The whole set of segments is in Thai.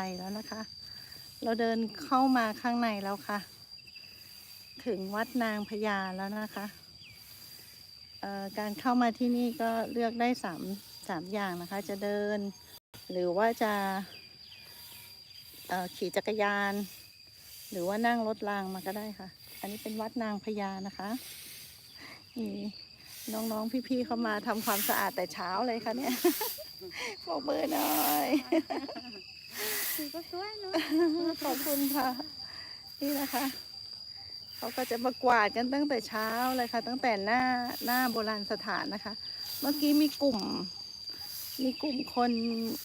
ไปแล้วนะคะ เราเดินเข้ามาข้างในแล้วค่ะ ถึงวัดนางพญาแล้วนะคะ การเข้ามาที่นี่ก็เลือกได้สามสามอย่างนะคะ จะเดิน หรือว่าจะขี่จักรยาน หรือว่านั่งรถรางมาก็ได้ค่ะ อันนี้เป็นวัดนางพญานะคะนี่น้องๆ พี่ๆ เขามาทำความสะอาดแต่เช้าเลยค่ะเนี่ยบอกเบอร์หน่อย สีก็สวยเนาะขอบคุณค่ะ นี่นะคะเขาก็จะมากวาดกันตั้งแต่เช้าเลยค่ะ ตั้งแต่หน้าหน้าโบราณสถานนะคะ เมื่อกี้มีกลุ่ม มีกลุ่มคน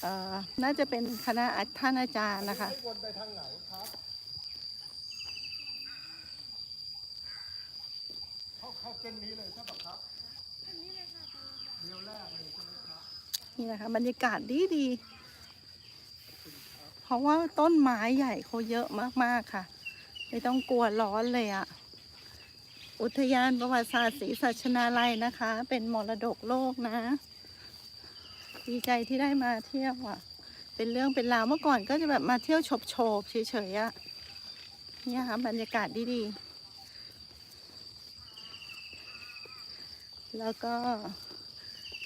เอ่อน่าจะเป็นคณะท่านอาจารย์นะคะวนไปทางไหนครับเข้าเข้าเส้นนี้เลยใช่ปะครับเดียวแรกเลยใช่ไหมครับนี่นะคะบรรยากาศดีดีๆเพ ราะว่าต้นไม้ใหญ่เขาเยอะมากๆค่ะ ไม่ต้องกลัวร้อนเลยอะ่ะอุทยานประวัติศาสตร์ศรีสัชนาลัยนะคะ เป็นมรดกโลกนะ ดีใจที่ได้มาเที่ยวอะเป็นเรื่องเป็นราวเมื่อก่อนก็จะแบบมาเที่ยวโฉบโฉบๆเฉยๆอะ่ะเนี่ยค่ะบรรยากาศดีๆ แล้วก็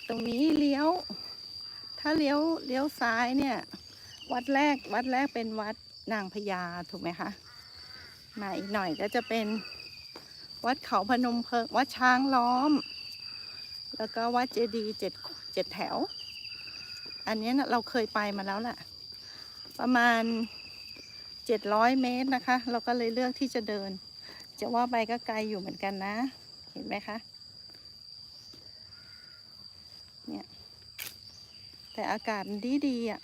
ตรงนี้เลี้ยว ถ้าเลี้ยวเลี้ยวซ้ายเนี่ย วัดแรกวัดแรกเป็นวัดนางพญาถูกไหมคะมาอีกหน่อยก็จะเป็นวัดเขาพนมเพิงวัดช้างล้อม แล้วก็วัดเจดีย์เจ็ดเจ็ดแถว อันนี้นะเราเคยไปมาแล้วแหละประมาณเจ็ดร้อยเมตรนะคะ เราก็เลยเลือกที่จะเดิน จะว่าไปก็ไกลอยู่เหมือนกันนะ เห็นไหมคะเนี่ยแต่อากาศดีดีอะ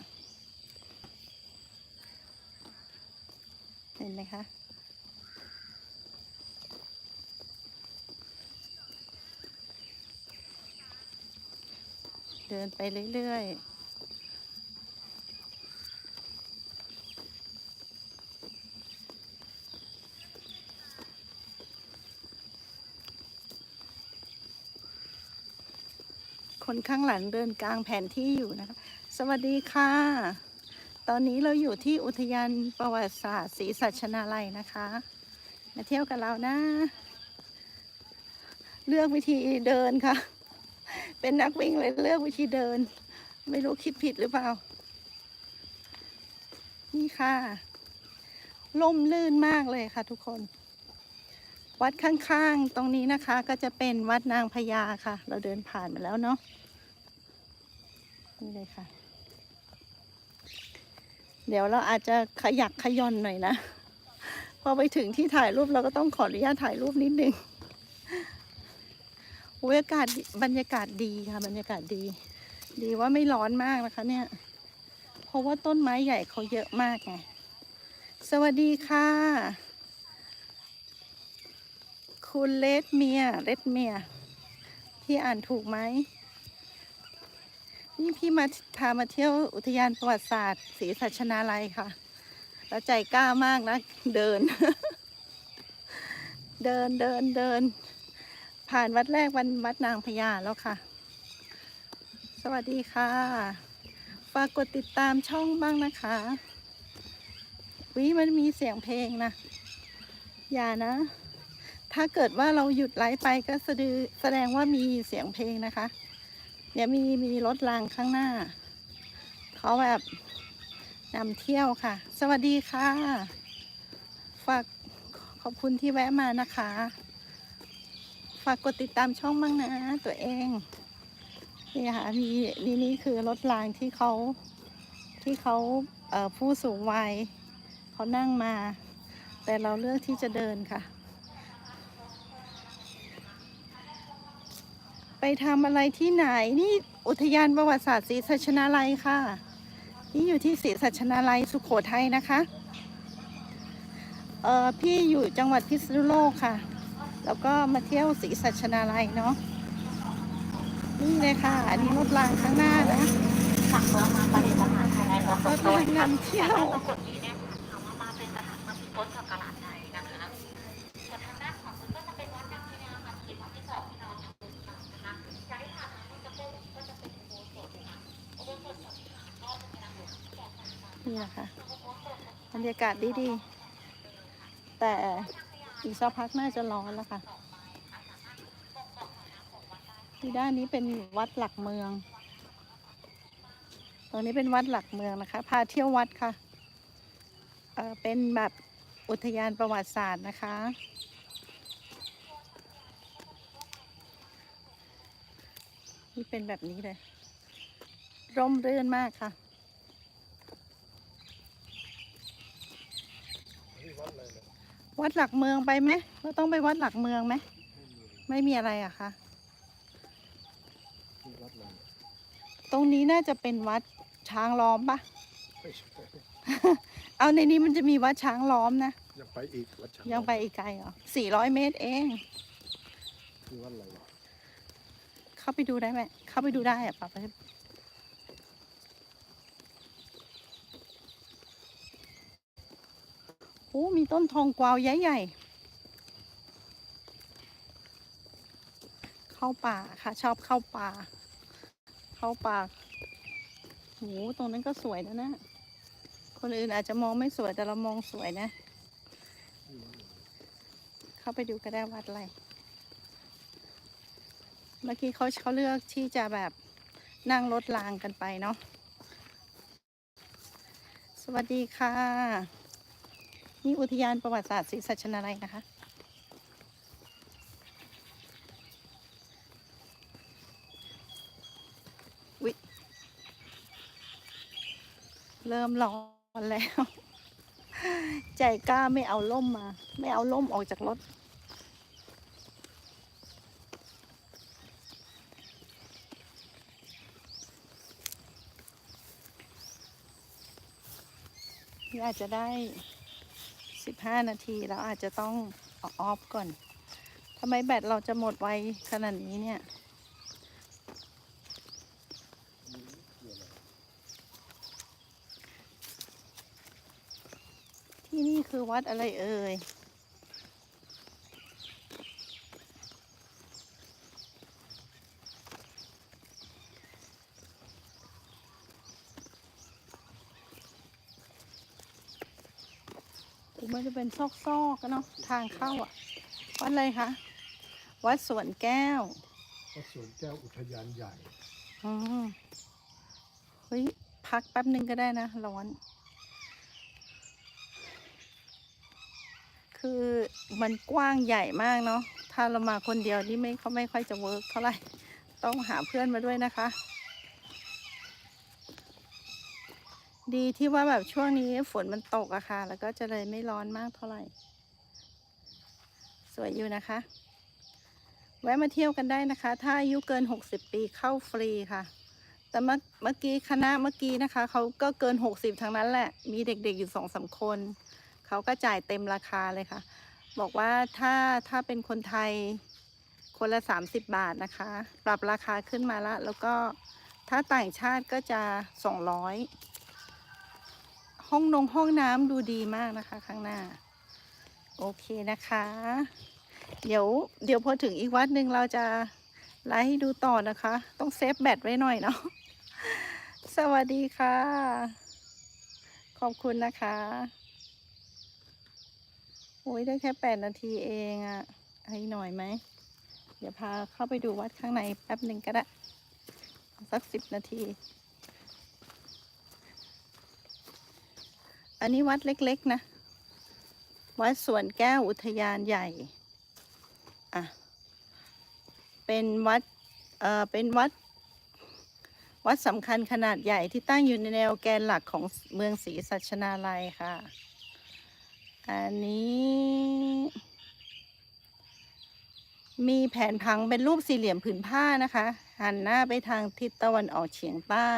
เห็นไหมคะ เดินไปเรื่อยๆคนข้างหลังเดินกลางแผนที่อยู่นะคะ สวัสดีค่ะ ตอนนี้เราอยู่ที่อุทยานประวัติศาสตร์ศรีสัชนาลัยนะคะ มาเที่ยวกับเรานะ เลือกวิธีเดินค่ะ เป็นนักวิ่งเลยเลือกวิธีเดิน ไม่รู้คิดผิดหรือเปล่า นี่ค่ะล่มลื่นมากเลยค่ะทุกคน วัดข้างๆ ตรงนี้นะคะ ก็จะเป็นวัดนางพญาค่ะ เราเดินผ่านมาแล้วเนาะนี่เลยค่ะ เดี๋ยวเราอาจจะขยักขย่อนหน่อยนะ พอไปถึงที่ถ่ายรูปเราก็ต้องขออนุญาตถ่ายรูปนิดนึงโอ้ยอากาศบรรยากาศดีค่ะ บรรยากาศดี ดีว่าไม่ร้อนมากนะคะเนี่ย เพราะว่าต้นไม้ใหญ่เขาเยอะมากไง สวัสดีค่ะ คุณเลดเมียเลดเมียพี่อ่านถูกไหม นี่พี่มาพามาเที่ยวอุทยานประวัติศาสตร์ศรีสัชนาลัยค่ะ แล้วใจกล้ามากนะ เดิน เดินเดินเดิน ผ่านวัดแรกวันวัดนางพญาแล้วค่ะ สวัสดีค่ะฝากกดติดตามช่องบ้างนะคะวิมันมีเสียงเพลงนะ อย่านะ ถ้าเกิดว่าเราหยุดไลฟ์ไปก็แสดงแสดงว่ามีเสียงเพลงนะคะ เนี่ยมีมีรถรางข้างหน้า เขาแบบนำเที่ยวค่ะ สวัสดีค่ะ ฝากขอบคุณที่แวะมานะคะ ฝากกดติดตามช่องบ้างนะ ตัวเองนี่ค่ะนี่นี่นี่คือรถรางที่เขาที่เขาเผู้สูงวัยเขานั่งมา แต่เราเลือกที่จะเดินค่ะ ไปทำอะไรที่ไหน นี่อุทยานประวัติศาสตร์ศรีสัชนาลัยค่ะ นี่อยู่ที่ศรีสัชนาลัยสุขโขทัยนะคะเออพี่อยู่จังหวัดพิษณุโลกค่ะ แล้วก็มาเที่ยวศรีสัชนาลัยเนาะนี่เลยค่ะ อันนี้รถรางข้างหน้านะสั่งเมืองมาปฏิบัติภายในของรถรางนำเที่ยว เป็นอุโบสถนะคะอุโบสถสองที่ผ่านก็จะเป็นอาหารแก่ต่างๆนี่แหละค่ะบรรยากาศดีๆ แต่อีกสักพักน่าจะร้อนแล้วค่ะที่ด้านนี้เป็นวัดหลักเมือง ตรงนี้เป็นวัดหลักเมืองนะคะ พาเที่ยววัดค่ะเเป็นแบบอุทยานประวัติศาสตร์นะคะ นี่เป็นแบบนี้เลย ร่มรื่นมากค่ะ นี่วัดอะไรเนี่ย วัดหลักเมืองไปไหมเราต้องไปวัดหลักเมืองไหม ไม่มีอะไรอะคะนี่วัดอะไรเนี่ยตรงนี้น่าจะเป็นวัดช้างล้อมปะ ไม่ใช่เอาในนี้มันจะมีวัดช้างล้อมนะ ยังไปอีกวัดช้างยังไปอีกไกลเหรอสี่ร้อยเมตรเอง คือวัดอะไรวะเข้าไปดูได้ไหม เข้าไปดูได้อะปะไป โอ้มีต้นทองกวาวใหญ่ๆ เข้าป่าค่ะ ชอบเข้าป่า เข้าป่าโหตรงนั้นก็สวยนะนะ คนอื่นอาจจะมองไม่สวยแต่เรามองสวยนะ เข้าไปดูก็ได้วัดอะไร เมื่อกี้เขาเขาเลือกที่จะแบบนั่งรถรางกันไปเนาะ สวัสดีค่ะ นี่อุทยานประวัติศาสตร์ศรีสัชนาลัยนะคะ วิเริ่มร้อนแล้ว ใจกล้าไม่เอาล่มมา ไม่เอาล่มออกจากรถนี่อาจจะได้ สิบห้านาทีแล้วอาจจะต้องอออฟก่อนทำไมแบตเราจะหมดไวขนาดนี้เนี่ย ที่นี่คือวัดอะไรเอ่ย มันจะเป็นซอกๆกันเนาะทางเข้าอะ วัดอะไรคะ วัดสวนแก้ว วัดสวนแก้วอุทยานใหญ่อืมเฮ้ย พักแป๊บหนึ่งก็ได้นะ ร้อน คือมันกว้างใหญ่มากเนาะ ถ้าเรามาคนเดียวนี่ไม่เขาไม่ค่อยจะเวิร์กเท่าไหร่ ต้องหาเพื่อนมาด้วยนะคะ ดีที่ว่าแบบช่วงนี้ฝนมันตกอะค่ะ แล้วก็จะเลยไม่ร้อนมากเท่าไหร่ สวยอยู่นะคะ แวะมาเที่ยวกันได้นะคะ ถ้าอายุเกิน 60 ปีเข้าฟรีค่ะ แต่เมื่อกี้คณะเมื่อกี้นะคะเขาก็เกิน 60 ทั้งนั้นแหละ มีเด็กๆอยู่สองสามคน เขาก็จ่ายเต็มราคาเลยค่ะ บอกว่าถ้าถ้าเป็นคนไทยคนละ 30 บาทนะคะ ปรับราคาขึ้นมาละ แล้วก็ถ้าต่างชาติก็จะ 200 ห้องนงห้องน้ำดูดีมากนะคะ ข้างหน้า โอเคนะคะ เดี๋ยวเดี๋ยวพอถึงอีกวัดหนึ่งเราจะไลฟ์ให้ดูต่อนะคะ ต้องเซฟแบตไว้หน่อยเนาะสวัสดีค่ะ ขอบคุณนะคะโอ้ยได้แค่แปดนาทีเองอะให้หน่อยไหม เดี๋ยวพาเข้าไปดูวัดข้างในแป๊บหนึ่งก็ได้ สักสิบนาที อันนี้วัดเล็กๆนะ วัดสวนแก้วอุทยานใหญ่ อะ เป็นวัด เอ่อ เป็นวัด วัดสำคัญขนาดใหญ่ที่ตั้งอยู่ในแนวแกนหลักของเมืองศรีสัชนาลัยค่ะ อันนี้มีแผนผังเป็นรูปสี่เหลี่ยมผืนผ้านะคะ หันหน้าไปทางทิศตะวันออกเฉียงใต้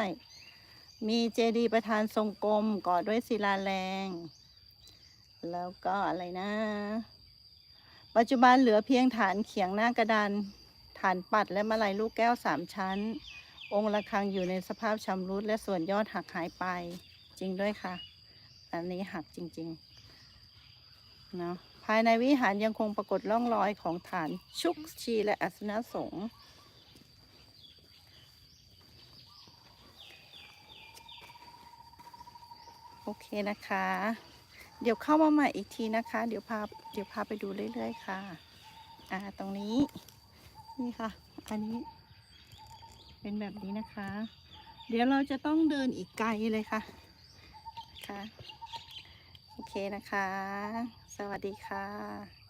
มีเจดีย์ประธานทรงกลมก่อด้วยศิลาแรง แล้วก็อะไรนะ ปัจจุบันเหลือเพียงฐานเขียงหน้ากระดาน ฐานปัดและมาลัยลูกแก้วสามชั้น องค์ระฆังอยู่ในสภาพชำรุดและส่วนยอดหักหายไป จริงด้วยค่ะ อันนี้หักจริงๆเนาะภายในวิหารยังคงปรากฏร่องรอยของฐานชุกชีและอัสนะสงฆ์ โอเคนะคะ เดี๋ยวเข้ามาใหม่อีกทีนะคะ เดี๋ยวพาเดี๋ยวพาไปดูเรื่อยๆค่ะ อ่าตรงนี้นี่ค่ะ อันนี้ เป็นแบบนี้นะคะ เดี๋ยวเราจะต้องเดินอีกไกลเลยค่ะค่ะ โอเคนะคะ สวัสดีค่ะ